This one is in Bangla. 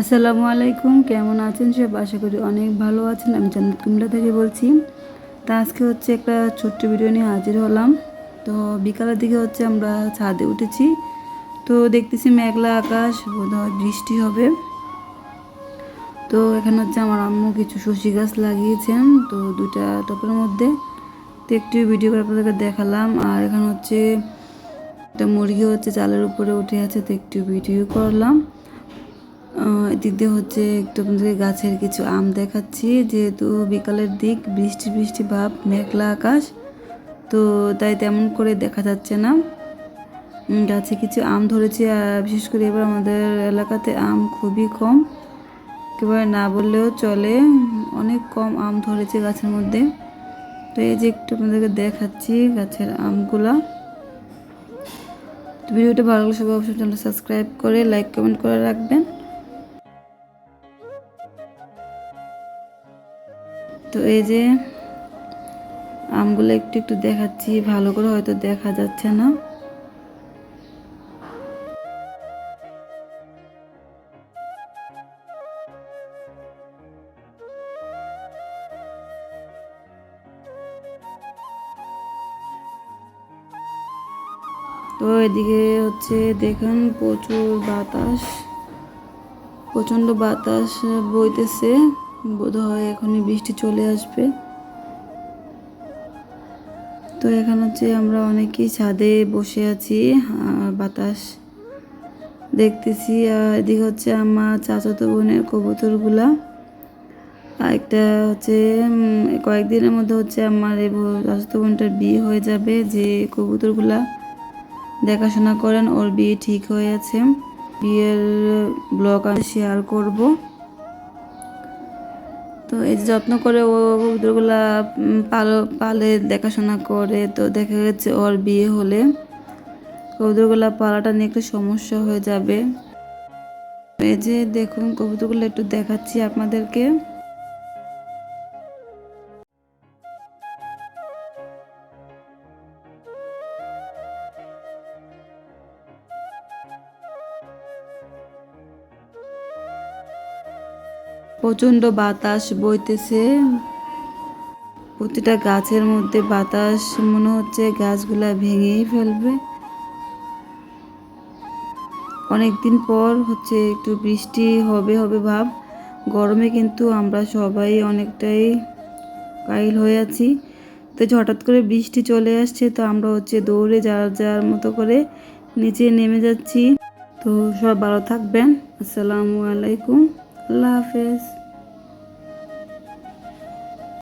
আসসালামু আলাইকুম, কেমন আছেন সব? আশা করি অনেক ভালো আছেন। আমি জান্নাত কুমড়া থেকে বলছি। তা আজকে হচ্ছে একটা ছোট্ট ভিডিও নিয়ে হাজির হলাম। তো বিকালের দিকে হচ্ছে আমরা ছাদে উঠেছি। তো দেখতেছি মেঘলা আকাশ, বোধহয় বৃষ্টি হবে। তো এখানে হচ্ছে আমার আম্মু কিছু সবজি গাছ লাগিয়েছেন। তো দুটা টপের মধ্যে। তো একটু ভিডিও করে আপনাদেরকে দেখালাম। আর এখানে হচ্ছে একটা মুরগি হচ্ছে চালের উপরে উঠে আছে। তো একটু ভিডিও করলাম। এদিক দিয়ে হচ্ছে একটু আপনাদের গাছের কিছু আম দেখাচ্ছি, যেহেতু বিকালের দিক, বৃষ্টি বৃষ্টি ভাব, মেঘলা আকাশ, তো তাই তেমন করে দেখা যাচ্ছে না। গাছে কিছু আম ধরেছে, আর বিশেষ করে এবার আমাদের এলাকাতে আম খুবই কম। একেবারে না বললেও চলে, অনেক কম আম ধরেছে গাছের মধ্যে। তো এই যে একটু আপনাদেরকে দেখাচ্ছি গাছের আমগুলা। ভিডিওটা ভালো লাগলে সবাই অবশ্যই সাবস্ক্রাইব করে, লাইক, কমেন্ট করে রাখবেন। তো এই যে আমগুলো একটু একটু দেখাচ্ছি, ভালো করে হয়তো দেখা যাচ্ছে না। তো এদিকে হচ্ছে দেখেন প্রচুর বাতাস, প্রচণ্ড বাতাস বইতেছে। বোধ হয় এখনই বৃষ্টি চলে আসবে। তো এখানে হচ্ছে আমরা অনেকেই ছাদে বসে আছি বাতাস দেখতেছি। আর এদিকে হচ্ছে আমার চাচাতো বোনের কবুতরগুলা। আর একটা হচ্ছে কয়েকদিনের মধ্যে হচ্ছে আমার এই চাচাতো বোনটার বিয়ে হয়ে যাবে। যে কবুতরগুলা দেখাশোনা করেন, ওর বিয়ে ঠিক হয়ে আছে। বিয়ের ব্লগ আমি শেয়ার করব। তো এই যত্ন করে ও কবুতরগুলা পালো, পালে দেখাশোনা করে। তো দেখা গেছে ওর বিয়ে হলে কবুতরগুলা পালাটা নিয়ে একটু সমস্যা হয়ে যাবে। এই যে দেখুন, কবুতরগুলো একটু দেখাচ্ছি আপনাদেরকে। প্রচণ্ড বাতাস বইতেছে। প্রতিটা গাছের মধ্যে বাতাস, মনে হচ্ছে গাছগুলা ভেঙেই ফেলবে। অনেকদিন পর হচ্ছে একটু বৃষ্টি হবে হবে ভাব। গরমে কিন্তু আমরা সবাই অনেকটাই কাইল হয়ে আছি। তো হঠাৎ করে বৃষ্টি চলে আসছে, তো আমরা হচ্ছে দৌড়ে যার যার মতো করে নিচে নেমে যাচ্ছি। তো সব ভালো থাকবেন। আসসালামু আলাইকুম। আল্লাহ হাফেজ